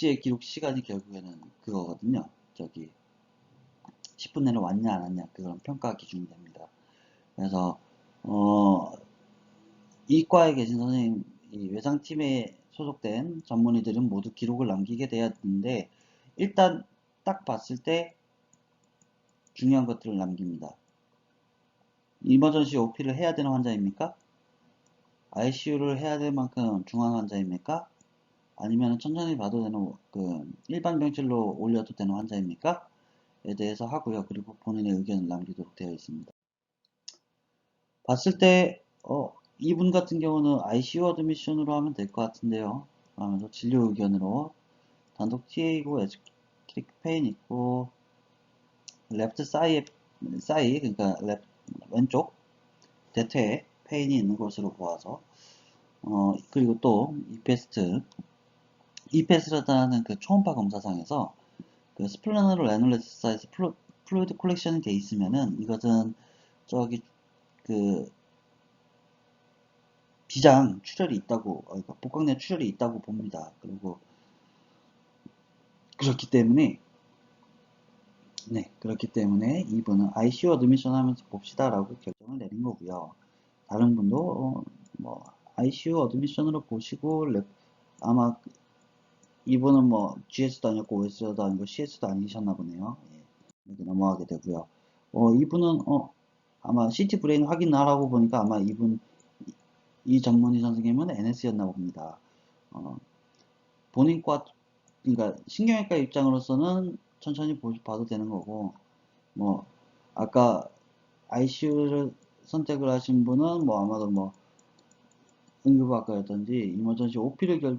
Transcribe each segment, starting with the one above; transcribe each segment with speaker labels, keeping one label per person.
Speaker 1: 복지의 기록 시간이 결국에는 그거거든요. 저기 10분 내로 왔냐 안 왔냐 그건 평가 기준이 됩니다. 그래서 어, 이과에 계신 선생님 이 외상팀에 소속된 전문의들은 모두 기록을 남기게 되는데 일단 딱 봤을 때 중요한 것들을 남깁니다. 이머전시 OP를 해야 되는 환자입니까? ICU를 해야 될 만큼 중환 환자입니까? 아니면 천천히 봐도 되는 그 일반 병실로 올려도 되는 환자입니까? 에 대해서 하고요. 그리고 본인의 의견을 남기도록 되어 있습니다. 봤을 때 어, 이분 같은 경우는 ICU 어드미션으로 하면 될 것 같은데요. 하면서 진료 의견으로 단독 TA이고 에스크릭 페인 있고 레프트 사이에 사이 그러니까 랩, 왼쪽 대퇴에 페인이 있는 것으로 보아서 어, 그리고 또 이페스트 이페스트라는 그 초음파 검사상에서 그 스플래너로 레놀레스 사이즈 플루이드 콜렉션이 돼 있으면은 이것은 저기 그 비장 출혈이 있다고 어, 그러니까 복강내 출혈이 있다고 봅니다. 그리고 그렇기 때문에 네 그렇기 때문에 이분은 ICU 어드미션 하면서 봅시다라고 결정을 내린 거고요. 다른 분도 어, 뭐 ICU 어드미션으로 보시고 랩, 아마 이분은 뭐 GS도 아니었고 OS도 아니고 CS도 아니셨나 보네요. 예, 이렇게 넘어가게 되고요. 어, 이분은 어, 아마 CT 브레인 확인하라고 보니까 아마 이분 이, 이 전문의 선생님은 NS였나 봅니다. 어, 본인과 그러니까 신경외과 입장으로서는 천천히 보, 봐도 되는 거고 뭐 아까 ICU를 선택을 하신 분은 뭐 아마도 뭐 응급학과였던지 이머전시 OP를 결,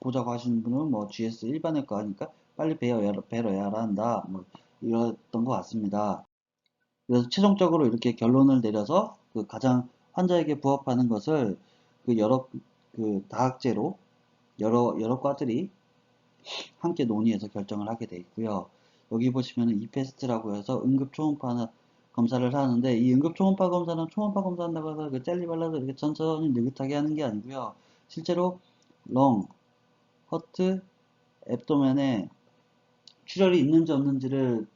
Speaker 1: 보자고 하시는 분은 뭐 GS 일반외과 하니까 빨리 배워야, 배워야 한다 뭐 이랬던 것 같습니다. 그래서 최종적으로 이렇게 결론을 내려서 그 가장 환자에게 부합하는 것을 그 여러 그 다학제로 여러 여러 과들이 함께 논의해서 결정을 하게 돼 있고요. 여기 보시면은 이페스트라고 해서 응급 초음파 검사를 하는데 이 응급 초음파 검사는 초음파 검사한다고 해서 그 젤리 발라서 이렇게 천천히 느긋하게 하는 게 아니고요. 실제로 렁, 허트, 앱도면에 출혈이 있는지 없는지를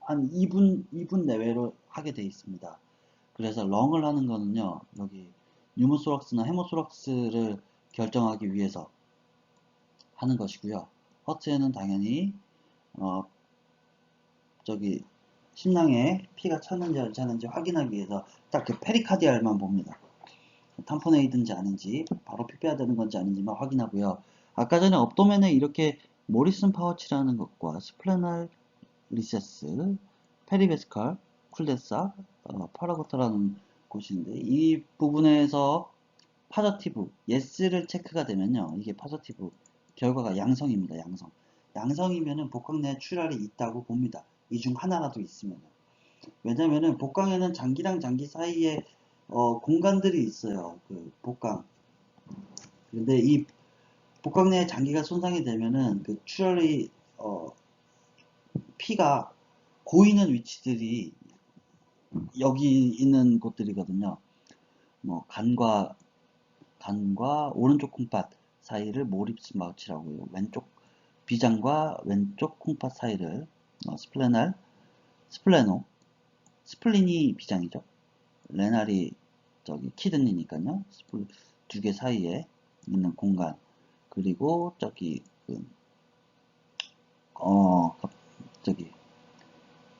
Speaker 1: 한 2분, 2분 내외로 하게 돼 있습니다. 그래서 렁을 하는 거는요, 여기 뉴모소락스나 헤모소락스를 결정하기 위해서 하는 것이고요. 허트에는 당연히 어, 저기 심낭에 피가 찼는지 안 찼는지 확인하기 위해서 딱 그 페리카디알만 봅니다. 탐포네이든지 아닌지 바로 피해야 되는 건지 아닌지만 확인하고요. 아까 전에 업도면에 이렇게 모리슨 파우치라는 것과 스플레날 리세스, 페리베스칼, 쿨데사, 어, 파라고타라는 곳인데 이 부분에서 파저티브, 예스를 체크가 되면요. 이게 파저티브 결과가 양성입니다. 양성. 양성이면은 복강 내 출혈이 있다고 봅니다. 이 중 하나라도 있으면. 왜냐면은 복강에는 장기랑 장기 사이에 어, 공간들이 있어요. 그 복강. 근데 이 복강 내 장기가 손상이 되면은 그 출혈이 어, 피가 고이는 위치들이 여기 있는 곳들이거든요. 뭐 간과 간과 오른쪽 콩팥 사이를 모립스 마우치라고요. 왼쪽 비장과 왼쪽 콩팥 사이를 어, 스플레날, 스플레노, 스플린이 비장이죠. 레날이 저기 키드니니까요. 두개 사이에 있는 공간 그리고 저기 그, 어 저기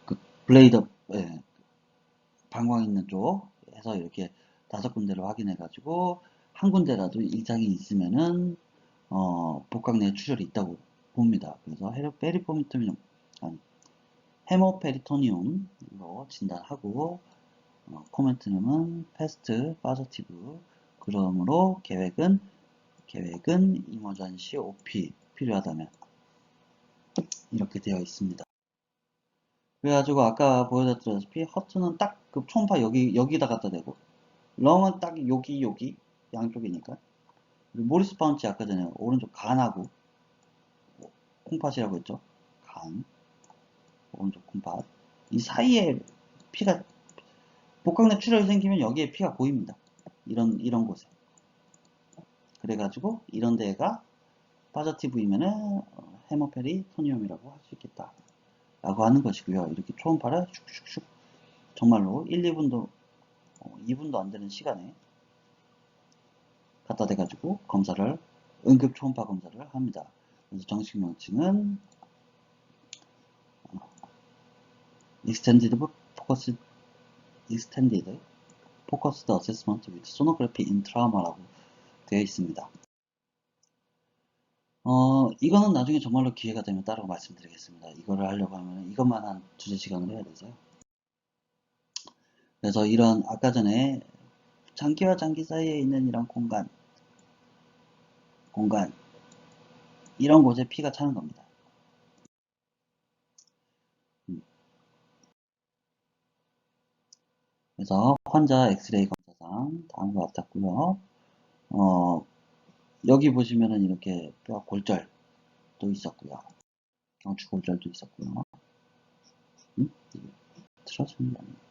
Speaker 1: 그 블레이드 예, 방광 있는 쪽 해서 이렇게 다섯 군데를 확인해 가지고 한 군데라도 이상이 있으면은 어, 복강 내 출혈이 있다고 봅니다. 그래서 페리포미토미움 아니 헤모페리토니움으로 진단하고 어, 코멘트는 패스트 파저티브 그러므로 계획은 계획은 이머전시 OP 필요하다면 이렇게 되어 있습니다. 그래가지고 아까 보여드렸다시피 허트는 딱그 초음파 여기 여기다 갖다 대고 렁은 딱 여기 여기 양쪽이니까 모리스 파운치 아까 전에 오른쪽 간하고 콩팥이라고 했죠? 간 오른쪽 콩팥. 이 사이에 피가 복강내 출혈이 생기면 여기에 피가 보입니다. 이런 이런 곳에 그래가지고 이런 데가 파저티브이면은 헤모페리토니움이라고 할 수 있겠다. 라고 하는 것이고요. 이렇게 초음파를 슉슉슉 정말로 1, 2분도 2분도 안 되는 시간에 갖다 대가지고 검사를 응급 초음파 검사를 합니다. 그래서 정식 명칭은 Extended Focused Extended Focused Assessment with Sonography in Trauma라고 되어 있습니다. 어, 이거는 나중에 정말로 기회가 되면 따로 말씀드리겠습니다. 이거를 하려고 하면 이것만 한 두세 시간을 해야 되죠. 그래서 이런 아까 전에 장기와 장기 사이에 있는 이런 공간 공간 이런 곳에 피가 차는 겁니다. 음. 그래서 환자 엑스레이 검사상 다음과 같았고요. 어, 여기 보시면은 이렇게 뼈 골절도 있었고요. 경추 골절도 있었고요. 음? 아니에요.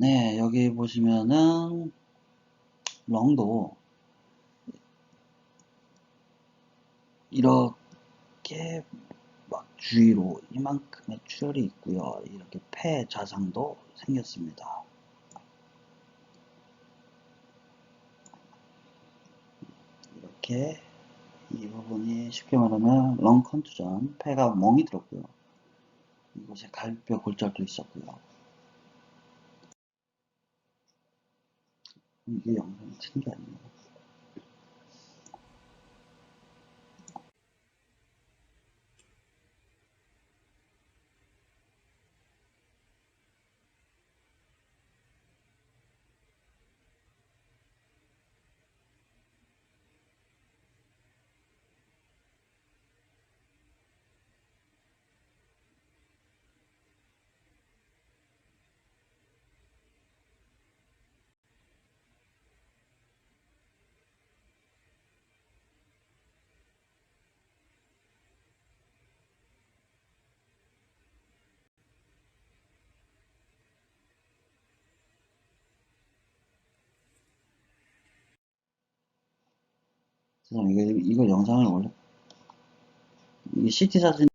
Speaker 1: 네, 여기 보시면은 렁도 이렇게 막 주위로 이만큼의 출혈이 있고요. 이렇게 폐 좌상도 생겼습니다. 이렇게 이 부분이 쉽게 말하면 렁 컨투전, 폐가 멍이 들었고요. 이곳에 갈비뼈 골절도 있었고요. 이게 영상이 튼게 아니에요. 이거, 이거 영상을 원래 이게 CT 사진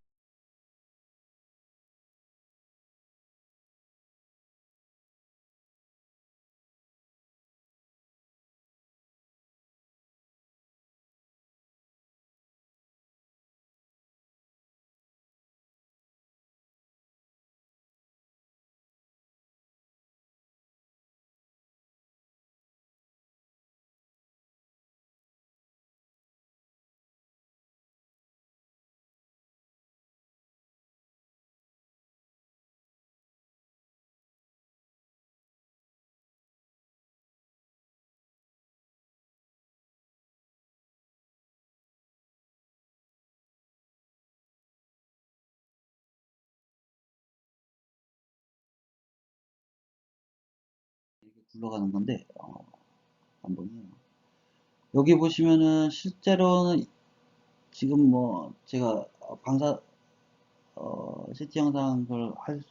Speaker 1: 굴러가는 건데 어, 해요. 여기 보시면은 실제로는 지금 뭐 제가 방사 어, CT 영상을 할,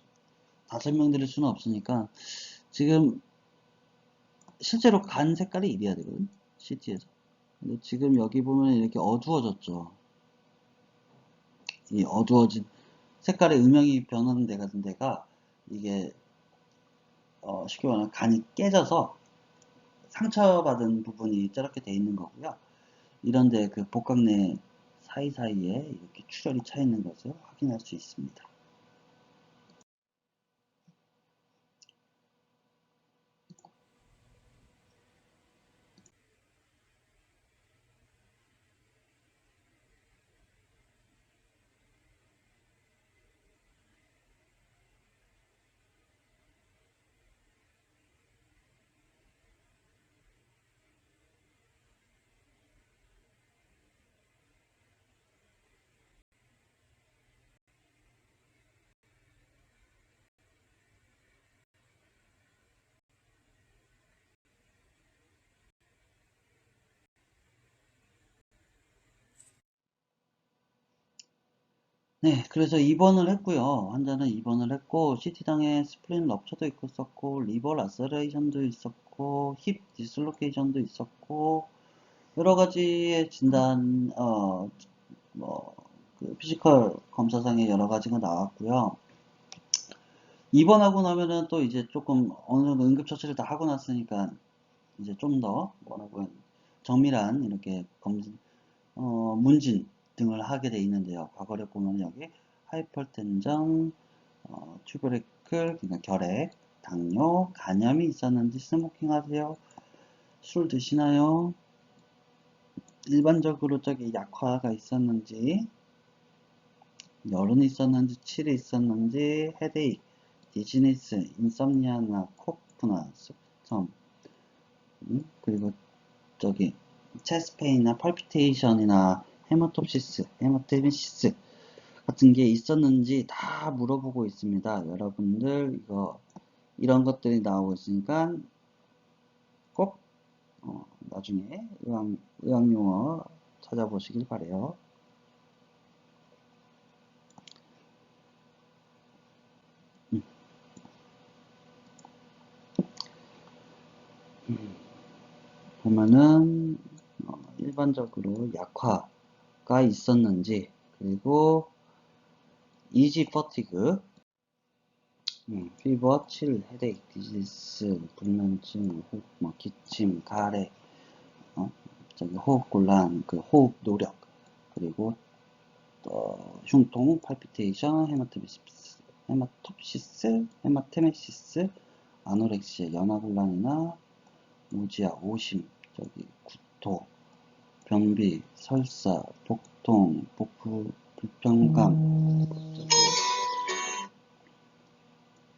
Speaker 1: 다 설명드릴 수는 없으니까 지금 실제로 간 색깔이 이래야 되거든 CT에서 근데 지금 여기 보면 이렇게 어두워졌죠 이 어두워진 색깔의 음영이 변하는 데 같은 데가 이게 어, 쉽게 말하면 간이 깨져서 상처받은 부분이 저렇게 돼 있는 거고요 이런데 그 복강내 사이사이에 이렇게 출혈이 차 있는 것을 확인할 수 있습니다. 네, 그래서 입원을 했고요. 환자는 입원을 했고, CT장에 스플린 럽처도 있었고, 리버 라서레이션도 있었고, 힙 디슬로케이션도 있었고, 여러 가지의 진단, 어, 뭐, 그 피지컬 검사상에 여러 가지가 나왔고요. 입원하고 나면은 또 이제 조금 어느 정도 응급처치를 다 하고 났으니까 이제 좀 더 뭐라고 해야 정밀한 이렇게 검, 어, 문진 등을 하게 돼 있는데요. 과거를 보면 여기 하이퍼텐전, 어, 튜브레클, 그러니까 결핵, 당뇨, 간염이 있었는지 스모킹 하세요? 술 드시나요? 일반적으로 저기 약화가 있었는지, 열은 있었는지, 칠이 있었는지, 헤데이, 디지니스, 인썸니아나, 코프나, 스톰, 음, 그리고 저기 체스페인이나 펄피테이션이나 헤모톱시스, 헤모테미시스 같은 게 있었는지 다 물어보고 있습니다. 여러분들 이거 이런 것들이 나오고 있으니까 꼭 어, 나중에 의학, 의학용어 찾아보시길 바래요. 보면은 어, 일반적으로 약화 가 있었는지 그리고 이지 퍼티그. 음, 피버, 칠, 헤데이크, 디지스, 불면증, 호흡, 뭐, 기침, 가래, 어, 저기 호흡 곤란, 그 호흡 노력, 그리고 어, 흉통, 팔피테이션, 헤마토비시스, 헤마톱시스, 헤마테메시스, 아노렉시아, 연화곤란이나 무지아, 오심, 저기 구토, 변비, 설사, 복통, 복부 불편감,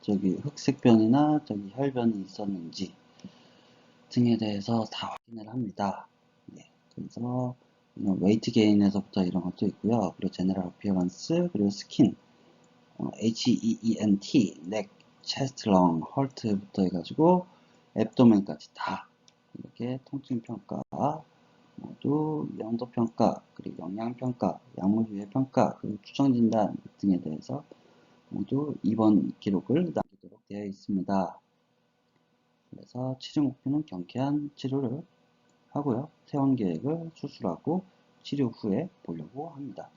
Speaker 1: 저기, 흑색변이나 저기 혈변이 있었는지 등에 대해서 다 확인을 합니다. 네, 그래서 이런 웨이트 게인에서부터 이런 것도 있고요. 그리고 제네럴 어피어런스, 그리고 스킨, 어, H-E-E-N-T, 넥, 체스트, 렁, 헐트부터 해가지고 앱도멘까지 다 이렇게 통증 평가, 모두 영도 평가, 그리고 영양 평가, 약물 유해 평가, 그리고 추정 진단 등에 대해서 모두 입원 기록을 남기도록 되어 있습니다. 그래서 치료 목표는 경쾌한 치료를 하고요. 퇴원 계획을 수술하고 치료 후에 보려고 합니다.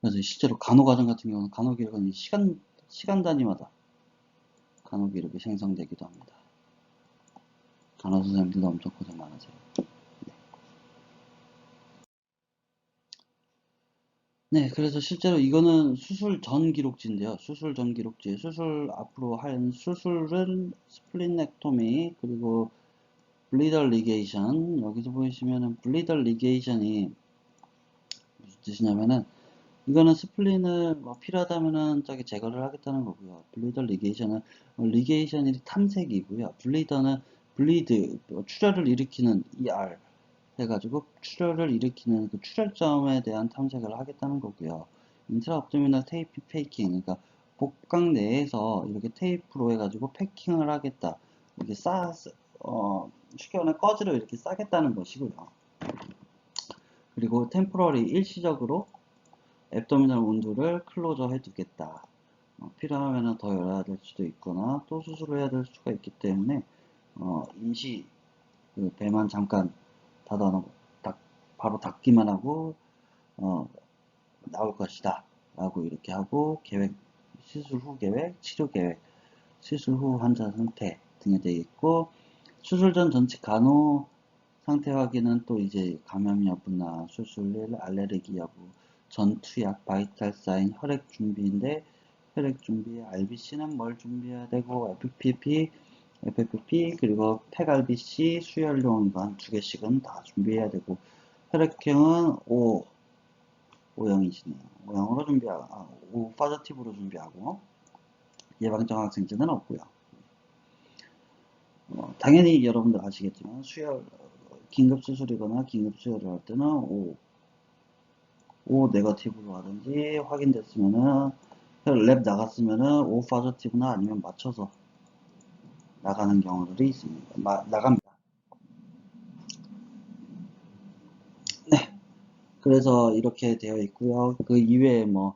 Speaker 1: 그래서 실제로 간호 과정 같은 경우는 간호 기록은 시간 시간 단위마다 간호 기록이 생성되기도 합니다. 간호 선생님들도 엄청 고생 많으세요. 네, 그래서 실제로 이거는 수술 전 기록지인데요. 수술 전 기록지, 수술 앞으로 한 수술은 스플린넥토미 그리고 블리더 리게이션 여기서 보시면은 블리더 리게이션이 무슨 뜻이냐면은 이거는 스플린을 뭐 필요하다면은 저기 제거를 하겠다는 거고요. 블리더 리게이션은 리게이션이 탐색이고요. 블리더는 블리드 뭐 출혈을 일으키는 ER 해가지고 출혈을 일으키는 그 출혈점에 대한 탐색을 하겠다는 거고요. 인트라업도미널 테이프 페이킹, 그러니까 복강 내에서 이렇게 테이프로 해가지고 패킹을 하겠다. 이렇게 싸, 어, 축연의 꺼지로 이렇게 싸겠다는 것이고요. 그리고 템포러리 일시적으로 앱도미널 운두를 클로저 해두겠다. 어, 필요하면 더 열어야 될 수도 있거나 또 수술을 해야 될 수가 있기 때문에 어, 임시 그 배만 잠깐 닫아놓고 닫, 바로 닫기만 하고 어, 나올 것이다. 라고 이렇게 하고 계획 시술 후 계획 치료 계획 시술 후 환자 상태 등에 되어 있고 수술 전 전체 간호 상태 확인은 또 이제 감염 여부나 수술일 알레르기 여부 전투약 바이탈 사인 혈액 준비인데 혈액 준비 RBC는 뭘 준비해야 되고 FPP FFP 그리고 팩RBC 수혈용 이거 한두 개씩은 다 준비해야 되고 혈액형은 O O형이시네요. O형으로 준비하고 아, O 파저티브로 준비하고 예방적 학생제는 없고요. 어, 당연히 여러분들 아시겠지만 수혈 긴급 수술이거나 긴급 수혈을 할 때는 O O 네거티브로 하든지 확인됐으면은 랩 나갔으면은 O 파저티브나 아니면 맞춰서 나가는 경우들이 있습니다. 마, 나갑니다. 네. 그래서 이렇게 되어 있고요. 그 이외에 뭐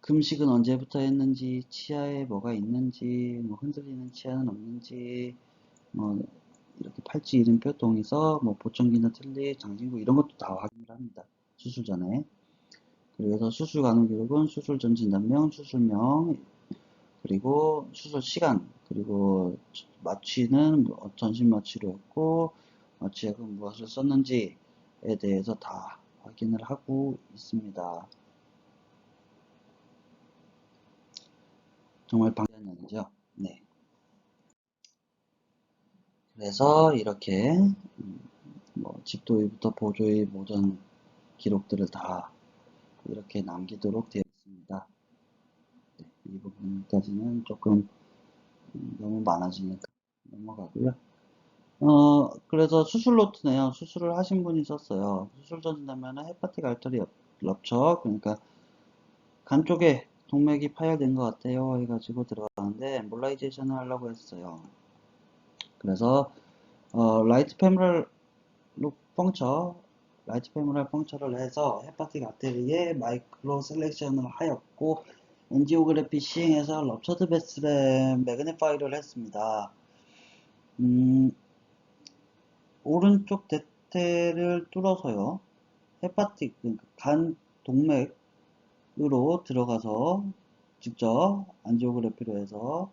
Speaker 1: 금식은 언제부터 했는지, 치아에 뭐가 있는지, 뭐 흔들리는 치아는 없는지, 뭐 이렇게 팔찌 이름표 동의서, 뭐 보청기나 틀니, 장신구 이런 것도 다 확인을 합니다. 수술 전에. 그래서 수술 간호 기록은 수술 전 진단명, 수술명, 그리고 수술 시간, 그리고 마취는 뭐 전신 마취로 했고, 마취약은 무엇을 썼는지에 대해서 다 확인을 하고 있습니다. 정말 방대한 양이죠. 네. 그래서 이렇게 음, 뭐 집도의부터 보조의 모든 기록들을 다 이렇게 남기도록 되어 있습니다. 네, 이 부분까지는 조금 음, 너무 많아지니까 넘어가고요. 어, 그래서 수술 노트네요. 수술을 하신 분이 썼어요. 수술 전진하면 헤파틱 알터리 럽처, 그러니까 간 쪽에 동맥이 파열된 것 같아요. 해가지고 들어가는데 엠볼라이제이션을 하려고 했어요. 그래서 어, 라이트 룩 펑처, 라이트 페모럴 펑처를 해서 헤파틱 아테리에 마이크로 셀렉션을 하였고 엔지오그래피 시행해서 럽처드 베슬의 매그네파이를 했습니다. 음, 오른쪽 대퇴를 뚫어서요. 헤파틱, 그러니까 간 동맥으로 들어가서 직접 안지오그래피로 해서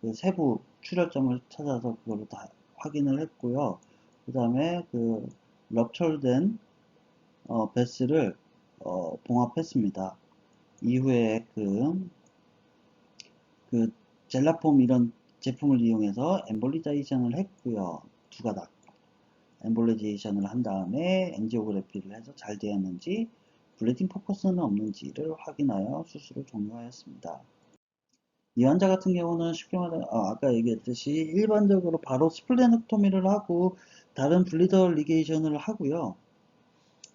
Speaker 1: 그 세부 출혈점을 찾아서 그걸로 다 확인을 했고요. 그 다음에 그 럽철된 어, 베스를 어, 봉합했습니다. 이후에 그, 그 젤라폼 이런 제품을 이용해서 엠볼리자이션을 했고요. 두 가닥. 엠볼리제이션을 한 다음에 엔지오그래피를 해서 잘 되었는지 블레딩 포커스는 없는지를 확인하여 수술을 종료하였습니다. 이 환자 같은 경우는 쉽게 말해 아, 아까 얘기했듯이 일반적으로 바로 스플레넥토미를 하고 다른 블리더 리게이션을 하고요.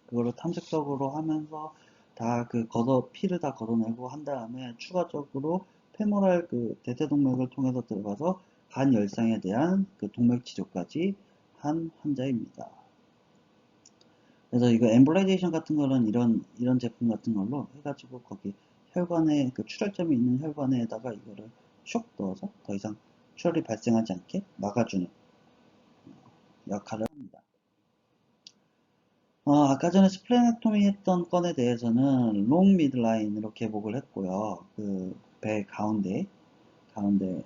Speaker 1: 그거를 탐색적으로 하면서 다 그 걷어 피를 다 걷어내고 한 다음에 추가적으로 페모랄 그 대퇴동맥을 통해서 들어가서 간 열상에 대한 그 동맥 치료까지 한 환자입니다. 그래서 이거 엠블라이제이션 같은 거는 이런 이런 제품 같은 걸로 해가지고 거기 혈관에 그 출혈점이 있는 혈관에다가 이거를 슉 넣어서 더 이상 출혈이 발생하지 않게 막아주는 역할을 합니다. 어, 아까 전에 스플레넥토미 했던 건에 대해서는 롱 미드라인으로 개복을 했고요. 그 배 가운데 가운데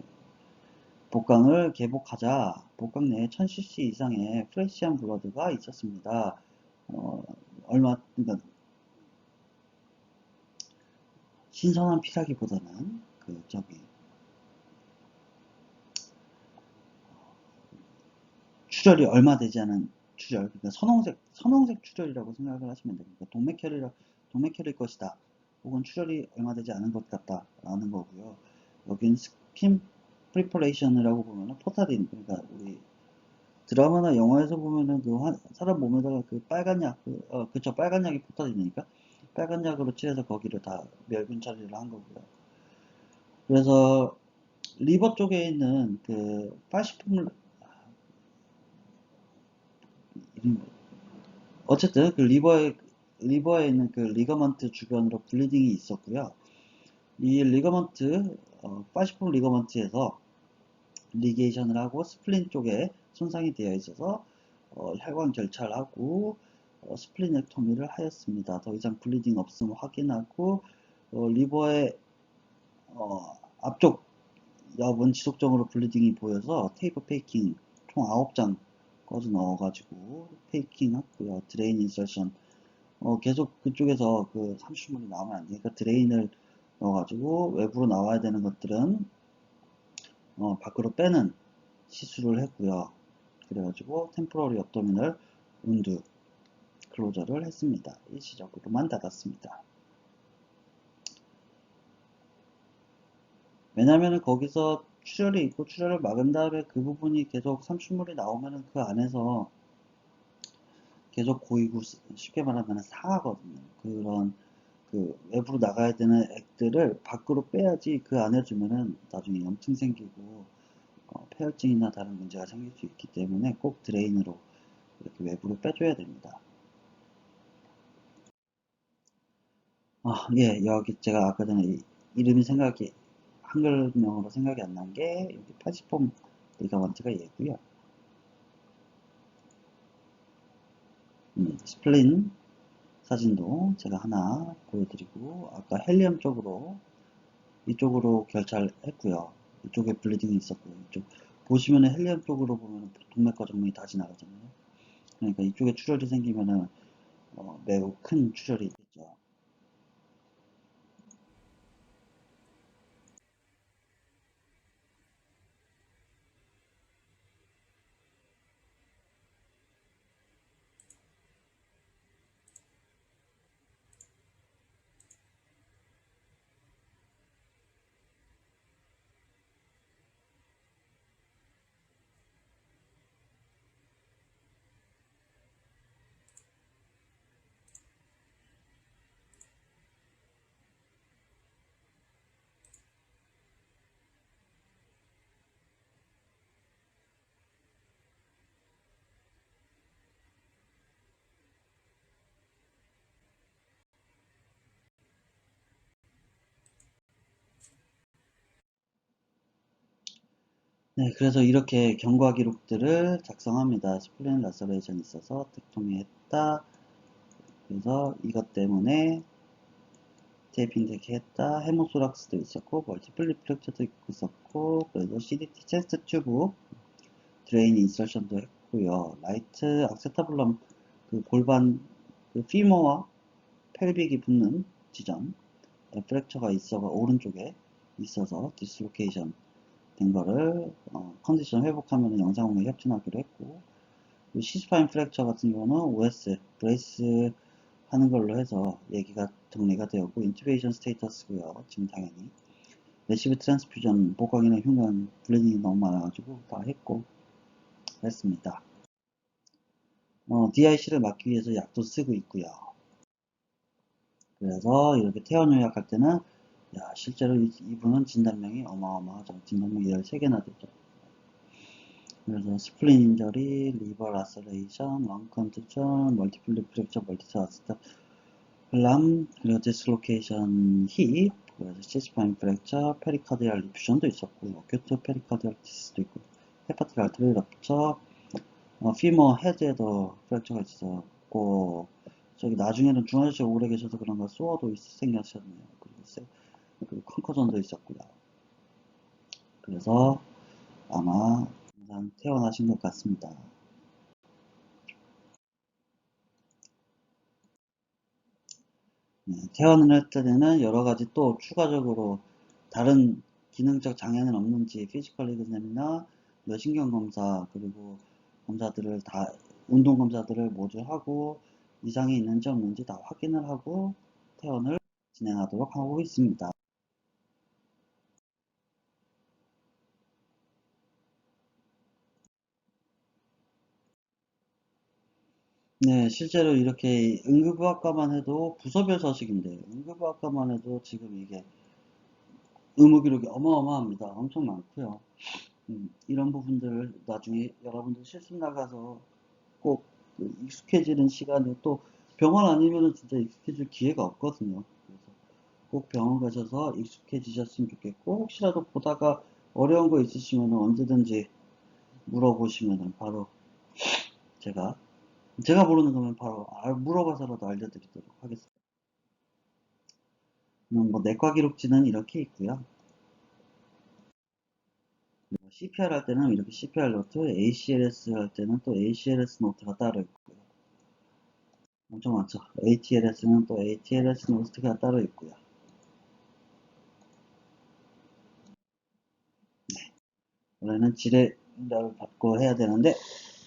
Speaker 1: 복강을 개복하자 복강 내에 1000cc 이상의 프레시한 블러드가 있었습니다. 어, 얼마 그러니까 신선한 피라기보다는 그 저기 출혈이 얼마 되지 않은 출혈, 그러니까 선홍색 선홍색 출혈이라고 생각을 하시면 됩니다. 동맥혈이라 동맥혈일 것이다. 혹은 출혈이 얼마 되지 않은 것 같다 라는 거고요. 여기는 스킨 프리퍼레이션이라고 보면은 포타딘, 그러니까 우리 드라마나 영화에서 보면은 그 화, 사람 몸에다가 그 빨간 약, 그, 어, 그쵸, 빨간 약이 포타딘이니까 빨간 약으로 칠해서 거기를 다 멸균 처리를 한 거고요. 그래서 리버 쪽에 있는 그 빨시품 어쨌든 그 리버에 리버에 있는 그 리거먼트 주변으로 블리딩이 있었고요. 이 리거먼트 어, 파시품 리거먼트에서 리게이션을 하고 스플린 쪽에 손상이 되어 있어서 어, 혈관 결찰 하고 어, 스플리넥토미를 하였습니다. 더 이상 블리딩 없음을 확인하고 어, 리버의 어, 앞쪽 옆은 지속적으로 블리딩이 보여서 테이프 페이킹 총 9장 꺼져 넣어가지고 페이킹 했고요. 드레인 인설션 어, 계속 그쪽에서 그 30분이 나오면 안 되니까 드레인을 넣어가지고 외부로 나와야 되는 것들은 어, 밖으로 빼는 시술을 했고요. 그래가지고 템포러리 업도미널 운드 클로저를 했습니다. 일시적으로만 닫았습니다. 왜냐면은 거기서 출혈이 있고 출혈을 막은 다음에 그 부분이 계속 삼출물이 나오면은 그 안에서 계속 고이고 쉽게 말하면 상하거든요. 그런 그 외부로 나가야 되는 액들을 밖으로 빼야지 그 안에 주면은 나중에 염증 생기고 어, 폐혈증이나 다른 문제가 생길 수 있기 때문에 꼭 드레인으로 이렇게 외부로 빼줘야 됩니다. 아, 예, 여기 제가 아까 전에 이- 이름이 생각이, 한글명으로 생각이 안 난 게, 여기 80폼 리가먼트가 얘고요. 음, 스플린 사진도 제가 하나 보여드리고, 아까 헬리엄 쪽으로, 이쪽으로 결찰 했고요. 이쪽에 블리딩이 있었고요. 이쪽, 보시면은 헬리엄 쪽으로 보면 동맥과 정맥이 다 지나가잖아요. 그러니까 이쪽에 출혈이 생기면은, 어, 매우 큰 출혈이 있겠죠. 네, 그래서 이렇게 경과 기록들을 작성합니다. 스플린 라서레이션이 있어서 특통이 했다. 그래서 이것 때문에 테이핑 되게 했다. 헤모소락스도 있었고, 멀티플리 프랙처도 있었고, 그래서 CDT 체스트 튜브, 드레인 인설션도 했고요. 라이트 악세타블럼 그 골반 그 피머와 펠빅이 붙는 지점 프랙처가 있어 오른쪽에 있어서 디스로케이션 된 거를 어, 컨디션 회복하면 영상으로 협진하기로 했고 시스파인 프랙처 같은 경우는 OS 브레이스 하는 걸로 해서 얘기가 정리가 되었고 인투베이션 스테이터스고요 지금 당연히. 레시브 트랜스퓨전 복강이나 흉관 블레딩이 너무 많아가지고 다 했고 했습니다. 어, DIC를 막기 위해서 약도 쓰고 있고요. 그래서 이렇게 퇴원 요약할 때는 야, 실제로 이, 이분은 진단명이 어마어마하죠. 진단명이 13개나 되죠. 그래서 스플린 인저리, 리버 라서레이션, 원 컨트전, 멀티플 리 프랙처, 멀티사스타 플람, 그리고 디스로케이션 힙, 그래서 시스파인 프랙처, 페리카디알 리퓨션도 있었고, 어큐트 페리카디알티스도 있고, 헤파틱 알트리 럽처, 어, 피머 헤드에도 프랙처가 있었고, 저기 나중에는 중환자실에 오래 계셔서 그런가 소어도 있, 생겼었네요. 그리고 세, 그리고 컨커전도 있었고요. 그래서 아마 항상 태어나신 것 같습니다. 네, 퇴원을 할 때는 여러 가지 또 추가적으로 다른 기능적 장애는 없는지 피지컬 리그램이나 뇌신경 검사 그리고 검사들을 다 운동 검사들을 모두 하고 이상이 있는지 없는지 다 확인을 하고 퇴원을 진행하도록 하고 있습니다. 네, 실제로 이렇게 응급의학과만 해도 부서별 서식인데 응급의학과만 해도 지금 이게 의무 기록이 어마어마합니다. 엄청 많고요. 음, 이런 부분들을 나중에 여러분들 실습 나가서 꼭그 익숙해지는 시간에 또 병원 아니면은 진짜 익숙해질 기회가 없거든요. 그래서 꼭 병원 가셔서 익숙해지셨으면 좋겠고 혹시라도 보다가 어려운 거 있으시면 언제든지 물어보시면 바로 제가 제가 모르는 거면 바로 알- 물어봐서라도 알려드리도록 하겠습니다. 음, 뭐 내과 기록지는 이렇게 있고요. 그리고 CPR 할 때는 이렇게 CPR 노트, ACLS 할 때는 또 ACLS 노트가 따로 있고요. 엄청 많죠. ATLS는 또 ATLS 노트가 따로 있고요. 네. 원래는 지뢰를 받고 해야 되는데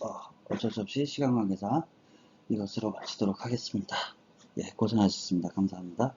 Speaker 1: 어, 어쩔 수 없이 시간 관계상 이것으로 마치도록 하겠습니다. 예, 고생하셨습니다. 감사합니다.